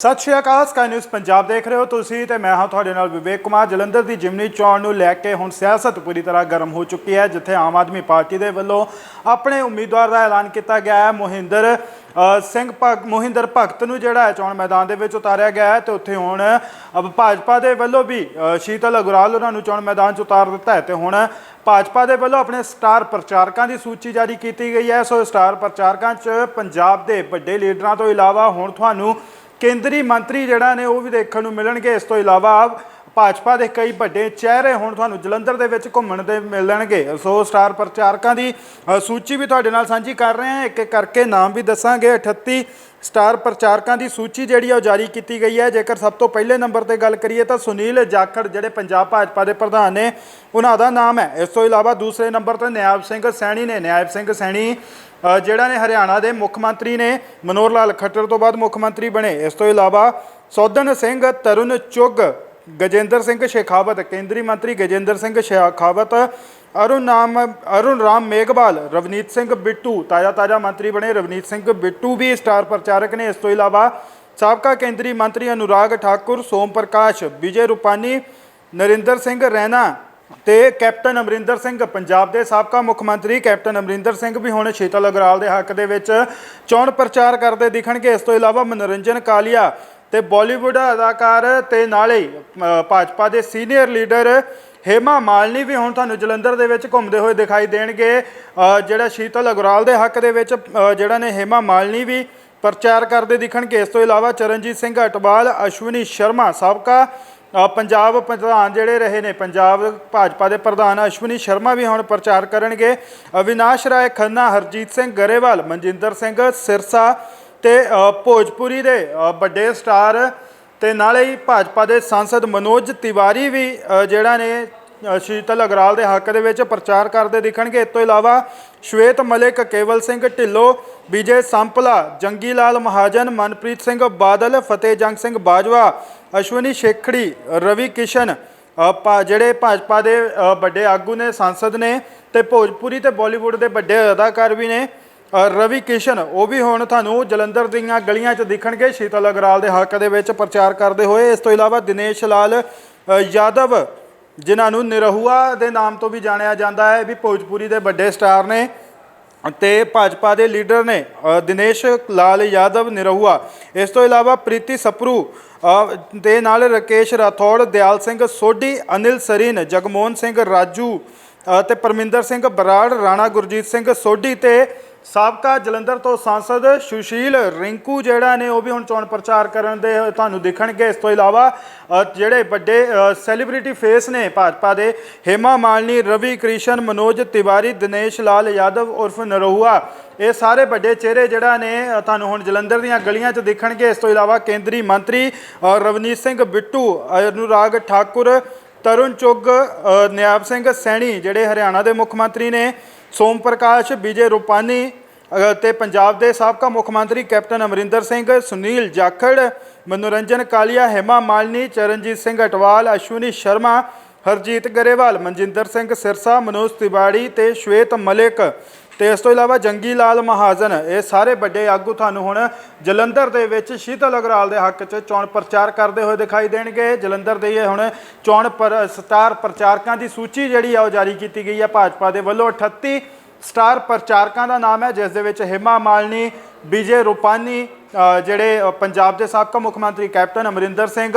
ਸਤਿ ਸ਼੍ਰੀ ਅਕਾਲ ਸਕਾਈ ਨਿਊਜ਼ ਪੰਜਾਬ ਦੇਖ ਰਹੇ ਹੋ ਤੁਸੀਂ ਤੇ ਮੈਂ ਹਾਂ ਤੁਹਾਡੇ ਨਾਲ ਵਿਵੇਕ ਕੁਮਾਰ। ਜਲੰਧਰ ਦੀ ਜਿਮਨੀ ਚੋਣ ਨੂੰ ਲੈ ਕੇ ਹੁਣ ਸਿਆਸਤ ਪੂਰੀ ਤਰ੍ਹਾਂ ਗਰਮ ਹੋ ਚੁੱਕੀ ਹੈ, ਜਿੱਥੇ ਆਮ ਆਦਮੀ ਪਾਰਟੀ ਦੇ ਵੱਲੋਂ ਆਪਣੇ ਉਮੀਦਵਾਰ ਦਾ ਐਲਾਨ ਕੀਤਾ ਗਿਆ ਹੈ। ਮੋਹਿੰਦਰ ਸਿੰਘ ਭਗਤ, ਮੋਹਿੰਦਰ ਭਗਤ ਨੂੰ ਜਿਹੜਾ ਹੈ ਚੋਣ ਮੈਦਾਨ ਦੇ ਵਿੱਚ ਉਤਾਰਿਆ ਗਿਆ ਹੈ ਤੇ ਉੱਥੇ ਹੁਣ ਭਾਜਪਾ ਦੇ ਵੱਲੋਂ ਵੀ ਸ਼ੀਤਲ ਅਗਰਾਲ ਉਹਨਾਂ ਨੂੰ ਚੋਣ ਮੈਦਾਨ 'ਚ ਉਤਾਰ ਦਿੱਤਾ ਹੈ ਤੇ ਹੁਣ ਭਾਜਪਾ ਦੇ ਵੱਲੋਂ ਆਪਣੇ ਸਟਾਰ ਪ੍ਰਚਾਰਕਾਂ ਦੀ ਸੂਚੀ ਜਾਰੀ ਕੀਤੀ ਗਈ ਹੈ। ਸੋ ਸਟਾਰ ਪ੍ਰਚਾਰਕਾਂ 'ਚ ਪੰਜਾਬ ਦੇ ਵੱਡੇ ਲੀਡਰਾਂ ਤੋਂ ਇਲਾਵਾ ਹੁਣ ਤੁਹਾਨੂੰ ਕੇਂਦਰੀ ਮੰਤਰੀ ਜਿਹੜਾ ਨੇ ਉਹ ਵੀ ਦੇਖਣ ਨੂੰ ਮਿਲਣਗੇ। ਇਸ ਤੋਂ ਇਲਾਵਾ ਭਾਜਪਾ ਦੇ ਕਈ ਵੱਡੇ ਚਿਹਰੇ ਹੁਣ ਤੁਹਾਨੂੰ ਜਲੰਧਰ ਦੇ ਵਿੱਚ ਘੁੰਮਣ ਦੇ ਮਿਲਣਗੇ ਸੋ ਸਟਾਰ ਪ੍ਰਚਾਰਕਾਂ ਦੀ ਸੂਚੀ ਵੀ ਤੁਹਾਡੇ ਨਾਲ ਸਾਂਝੀ ਕਰ ਰਹੇ ਹਾਂ। ਇੱਕ ਇੱਕ ਕਰਕੇ ਨਾਮ ਵੀ ਦੱਸਾਂਗੇ। 38 ਸਟਾਰ ਪ੍ਰਚਾਰਕਾਂ ਦੀ ਸੂਚੀ ਜਿਹੜੀ ਆ ਉਹ ਜਾਰੀ ਕੀਤੀ ਗਈ ਹੈ। ਜੇਕਰ ਸਭ ਤੋਂ ਪਹਿਲੇ ਨੰਬਰ ਤੇ ਗੱਲ ਕਰੀਏ ਤਾਂ ਸੁਨੀਲ ਜਾਖੜ, ਜਿਹੜੇ ਪੰਜਾਬ ਭਾਜਪਾ ਦੇ ਪ੍ਰਧਾਨ ਨੇ, ਉਹਨਾਂ ਦਾ ਨਾਮ ਹੈ। ਇਸ ਤੋਂ ਇਲਾਵਾ ਦੂਸਰੇ ਨੰਬਰ ਤੇ ਨਿਆਬ ਸਿੰਘ ਸੈਣੀ ਨੇ। ਨਿਆਬ ਸਿੰਘ ਸੈਣੀ ਜਿਹੜਾ ਨੇ ਹਰਿਆਣਾ ਦੇ ਮੁੱਖ ਮੰਤਰੀ ਨੇ, ਮਨੋਹਰ ਲਾਲ ਖੱਟਰ ਤੋਂ ਬਾਅਦ ਮੁੱਖ ਮੰਤਰੀ ਬਣੇ। ਇਸ ਤੋਂ ਇਲਾਵਾ ਸੌਦਨ ਸਿੰਘ, ਤਰੁਣ ਚੁੱਗ ਗਜੇਂਦਰ ਸਿੰਘ ਸ਼ੇਖਾਵਤ, ਕੇਂਦਰੀ ਮੰਤਰੀ ਗਜੇਂਦਰ ਸਿੰਘ ਸ਼ੇਖਾਵਤ, ਅਰੁਣ ਨਾਮ, ਅਰੁਣ ਰਾਮ ਮੇਘਵਾਲ, ਰਵਨੀਤ ਸਿੰਘ ਬਿੱਟੂ, ਤਾਜ਼ਾ ਤਾਜ਼ਾ ਮੰਤਰੀ ਬਣੇ ਰਵਨੀਤ ਸਿੰਘ ਬਿੱਟੂ ਵੀ ਸਟਾਰ ਪ੍ਰਚਾਰਕ ਨੇ। ਇਸ ਤੋਂ ਇਲਾਵਾ ਸਾਬਕਾ ਕੇਂਦਰੀ ਮੰਤਰੀ ਅਨੁਰਾਗ ਠਾਕੁਰ, ਸੋਮ ਪ੍ਰਕਾਸ਼, ਵਿਜੇ ਰੂਪਾਨੀ, ਨਰਿੰਦਰ ਸਿੰਘ ਰੈਨਾ ਤੇ ਕੈਪਟਨ ਅਮਰਿੰਦਰ ਸਿੰਘ, ਪੰਜਾਬ ਦੇ ਸਾਬਕਾ ਮੁੱਖ ਮੰਤਰੀ ਕੈਪਟਨ ਅਮਰਿੰਦਰ ਸਿੰਘ ਵੀ ਹੁਣ ਸ਼ੀਤਲ ਅਗਰਾਲ ਦੇ ਹੱਕ ਦੇ ਵਿੱਚ ਚੋਣ ਪ੍ਰਚਾਰ ਕਰਦੇ ਦਿਖਣਗੇ। ਇਸ ਤੋਂ ਇਲਾਵਾ ਮਨੋਰੰਜਨ ਕਾਲੀਆ ਤੇ ਬਾਲੀਵੁੱਡ ਅਦਾਕਾਰ ਤੇ ਨਾਲੇ ਭਾਜਪਾ ਦੇ ਸੀਨੀਅਰ ਲੀਡਰ ਹੇਮਾ ਮਾਲਨੀ ਵੀ ਹੁਣ ਤੁਹਾਨੂੰ ਜਲੰਧਰ ਦੇ ਵਿੱਚ ਘੁੰਮਦੇ ਹੋਏ ਦਿਖਾਈ ਦੇਣਗੇ। ਜਿਹੜਾ ਸ਼ੀਤਲ ਅਗਰਾਲ ਦੇ ਹੱਕ ਦੇ ਵਿੱਚ ਜਿਹੜਾ ਨੇ ਹੇਮਾ ਮਾਲਨੀ ਵੀ ਪ੍ਰਚਾਰ ਕਰਦੇ ਦਿਖਣਗੇ। ਇਸ ਤੋਂ ਇਲਾਵਾ ਚਰਨਜੀਤ ਸਿੰਘ ਅਟਵਾਲ, ਅਸ਼ਵਨੀ ਸ਼ਰਮਾ ਸਾਬਕਾ ਪੰਜਾਬ ਪ੍ਰਧਾਨ ਜਿਹੜੇ ਰਹੇ ਨੇ, ਪੰਜਾਬ ਭਾਜਪਾ ਦੇ ਪ੍ਰਧਾਨ ਅਸ਼ਵਨੀ ਸ਼ਰਮਾ ਵੀ ਹੁਣ ਪ੍ਰਚਾਰ ਕਰਨਗੇ। ਅਵਿਨਾਸ਼ ਰਾਏ ਖੰਨਾ, ਹਰਜੀਤ ਸਿੰਘ ਗਰੇਵਾਲ, ਮਨਜਿੰਦਰ ਸਿੰਘ ਸਿਰਸਾ ਤੇ ਭੋਜਪੁਰੀ ਦੇ ਵੱਡੇ ਸਟਾਰ ਤੇ ਨਾਲੇ ਹੀ ਭਾਜਪਾ ਦੇ ਸੰਸਦ ਮਨੋਜ ਤਿਵਾਰੀ ਵੀ ਜਿਹੜਾ ਨੇ ਸ਼ੀਤਲ ਅਗਰਾਲ ਦੇ ਹੱਕ ਦੇ ਵਿੱਚ ਪ੍ਰਚਾਰ ਕਰਦੇ ਦਿਖਣਗੇ। ਇਸ ਤੋਂ ਇਲਾਵਾ ਸ਼ਵੇਤ ਮਲਿਕ ਕੇਵਲ ਸਿੰਘ ਢਿੱਲੋਂ ਵਿਜੇ ਸੰਪਲਾ ਜੰਗੀ ਲਾਲ ਮਹਾਜਨ ਮਨਪ੍ਰੀਤ ਸਿੰਘ ਬਾਦਲ ਫਤਿਹ ਜੰਗ ਸਿੰਘ ਬਾਜਵਾ ਅਸ਼ਵਨੀ ਸ਼ੇਖੜੀ ਰਵੀ ਕਿਸ਼ਨ ਅ, ਜਿਹੜੇ ਭਾਜਪਾ ਦੇ ਵੱਡੇ ਆਗੂ ਨੇ ਸੰਸਦ ਨੇ ਤੇ ਭੋਜਪੁਰੀ ਤੇ ਬਾਲੀਵੁੱਡ ਦੇ ਵੱਡੇ ਅਦਾਕਾਰ ਵੀ ਨੇ। ਰਵੀ ਕਿਸ਼ਨ ਉਹ ਵੀ ਹੁਣ ਤੁਹਾਨੂੰ ਜਲੰਧਰ ਦੀਆਂ ਗਲੀਆਂ 'ਚ ਦਿਖਣਗੇ। ਸ਼ੀਤਲ ਅਗਰਾਲ ਦੇ ਹੱਕ ਦੇ ਵਿੱਚ ਪ੍ਰਚਾਰ ਕਰਦੇ ਹੋਏ ਇਸ ਤੋਂ ਇਲਾਵਾ ਦਿਨੇਸ਼ ਲਾਲ ਯਾਦਵ ਜਿਨ੍ਹਾਂ ਨੂੰ ਨਿਰਹੁਆ ਦੇ ਨਾਮ ਤੋਂ ਵੀ ਜਾਣਿਆ ਜਾਂਦਾ ਹੈ ਇਹ ਵੀ ਭੋਜਪੁਰੀ ਦੇ ਵੱਡੇ ਸਟਾਰ ਨੇ ਤੇ ਭਾਜਪਾ ਦੇ ਲੀਡਰ ਨੇ ਦਿਨੇਸ਼ ਲਾਲ ਯਾਦਵ ਨਿਰਹੁਆ। ਇਸ ਤੋਂ ਇਲਾਵਾ ਪ੍ਰੀਤੀ ਸਪਰੂ ਦੇ ਨਾਲ ਰਕੇਸ਼ ਰਾਠੌੜ ਦਿਆਲ ਸਿੰਘ ਸੋਢੀ ਅਨਿਲ ਸਰੀਨ ਜਗਮੋਹਨ ਸਿੰਘ ਰਾਜੂ ਅ, ਤੇ ਪਰਮਿੰਦਰ ਸਿੰਘ ਬਰਾੜ ਰਾਣਾ ਗੁਰਜੀਤ ਸਿੰਘ ਸੋਢੀ ਤੇ ਸਾਬਕਾ ਜਲੰਧਰ ਤੋਂ ਸਾਂਸਦ ਸੁਸ਼ੀਲ ਰਿੰਕੂ ਜਿਹੜਾ ਨੇ ਉਹ ਵੀ ਹੁਣ ਚੋਣ ਪ੍ਰਚਾਰ ਕਰਨ ਦੇ ਤੁਹਾਨੂੰ ਦਿਖਣਗੇ। ਇਸ ਤੋਂ ਇਲਾਵਾ ਜਿਹੜੇ ਵੱਡੇ ਸੈਲੀਬ੍ਰਿਟੀ ਫੇਸ ਨੇ ਭਾਜਪਾ ਦੇ ਹੇਮਾ ਮਾਲਨੀ ਰਵੀ ਕ੍ਰਿਸ਼ਨ ਮਨੋਜ ਤਿਵਾਰੀ ਦਿਨੇਸ਼ ਲਾਲ ਯਾਦਵ ਉਰਫ ਨਰਹੁਆ ਇਹ ਸਾਰੇ ਵੱਡੇ ਚਿਹਰੇ ਜਿਹੜਾ ਨੇ ਤੁਹਾਨੂੰ ਹੁਣ ਜਲੰਧਰ ਦੀਆਂ ਗਲੀਆਂ 'ਚ ਦੇਖਣਗੇ। ਇਸ ਤੋਂ ਇਲਾਵਾ ਕੇਂਦਰੀ ਮੰਤਰੀ ਰਵਨੀਤ ਸਿੰਘ ਬਿੱਟੂ ਅਨੁਰਾਗ ਠਾਕੁਰ ਤਰੁਣ ਚੁੱਗ ਅ, ਨਿਆਬ ਸਿੰਘ ਸੈਣੀ ਜਿਹੜੇ ਹਰਿਆਣਾ ਦੇ ਮੁੱਖ ਮੰਤਰੀ ਨੇ ਸੋਮ ਪ੍ਰਕਾਸ਼ ਵਿਜੇ ਰੂਪਾਨੀ ਅ, ਤੇ ਪੰਜਾਬ ਦੇ ਸਾਬਕਾ ਮੁੱਖ ਮੰਤਰੀ ਕੈਪਟਨ ਅਮਰਿੰਦਰ ਸਿੰਘ ਸੁਨੀਲ ਜਾਖੜ ਮਨੋਰੰਜਨ ਕਾਲੀਆ ਹੇਮਾ ਮਾਲਨੀ ਚਰਨਜੀਤ ਸਿੰਘ ਅਟਵਾਲ ਅਸ਼ਵਨੀ ਸ਼ਰਮਾ ਹਰਜੀਤ ਗਰੇਵਾਲ ਮਨਜਿੰਦਰ ਸਿੰਘ ਸਿਰਸਾ ਮਨੋਜ ਤਿਵਾੜੀ ਤੇ ਸ਼ਵੇਤ ਮਲਿਕ। ਤੇ ਇਸ ਤੋਂ ਇਲਾਵਾ ਜੰਗੀ ਲਾਲ ਮਹਾਜਨ, ਇਹ ਸਾਰੇ ਵੱਡੇ ਆਗੂ ਤੁਹਾਨੂੰ ਹੁਣ ਜਲੰਧਰ ਦੇ ਵਿੱਚ ਸ਼ੀਤਲ ਅਗਰਾਲ ਦੇ ਹੱਕ 'ਚ ਚੋਣ ਪ੍ਰਚਾਰ ਕਰਦੇ ਹੋਏ ਦਿਖਾਈ ਦੇਣਗੇ। ਜਲੰਧਰ ਦੇ ਇਹ ਹੁਣ ਚੋਣ ਪਰ, ਸਟਾਰ ਪ੍ਰਚਾਰਕਾਂ ਦੀ ਸੂਚੀ ਜਿਹੜੀ ਆ ਉਹ ਜਾਰੀ ਕੀਤੀ ਗਈ ਹੈ ਭਾਜਪਾ ਦੇ ਵੱਲੋਂ। 38 ਸਟਾਰ ਪ੍ਰਚਾਰਕਾਂ ਦਾ ਨਾਮ ਹੈ, ਜਿਸ ਦੇ ਵਿੱਚ ਹੇਮਾ ਮਾਲਨੀ ਵਿਜੇ ਰੂਪਾਨੀ ਜਿਹੜੇ ਪੰਜਾਬ ਦੇ ਸਾਬਕਾ ਮੁੱਖ ਮੰਤਰੀ ਕੈਪਟਨ ਅਮਰਿੰਦਰ ਸਿੰਘ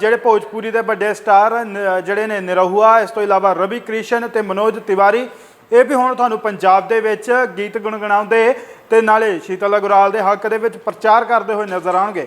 ਜਿਹੜੇ ਭੋਜਪੁਰੀ ਦੇ ਵੱਡੇ ਸਟਾਰ, ਨ- ਜਿਹੜੇ ਨੇ ਨਿਰਹੁਆ, ਇਸ ਤੋਂ ਇਲਾਵਾ ਰਵੀ ਕ੍ਰਿਸ਼ਨ ਤੇ ਮਨੋਜ ਤਿਵਾਰੀ ਇਹ ਵੀ ਹੁਣ ਤੁਹਾਨੂੰ ਪੰਜਾਬ ਦੇ ਵਿੱਚ ਗੀਤ ਗੁਣਗੁਣਾਉਂਦੇ ਤੇ ਨਾਲੇ ਸ਼ੀਤਲਾ ਗੁਰਾਲ ਦੇ ਹੱਕ ਦੇ ਵਿੱਚ ਪ੍ਰਚਾਰ ਕਰਦੇ ਹੋਏ ਨਜ਼ਰ ਆਉਣਗੇ।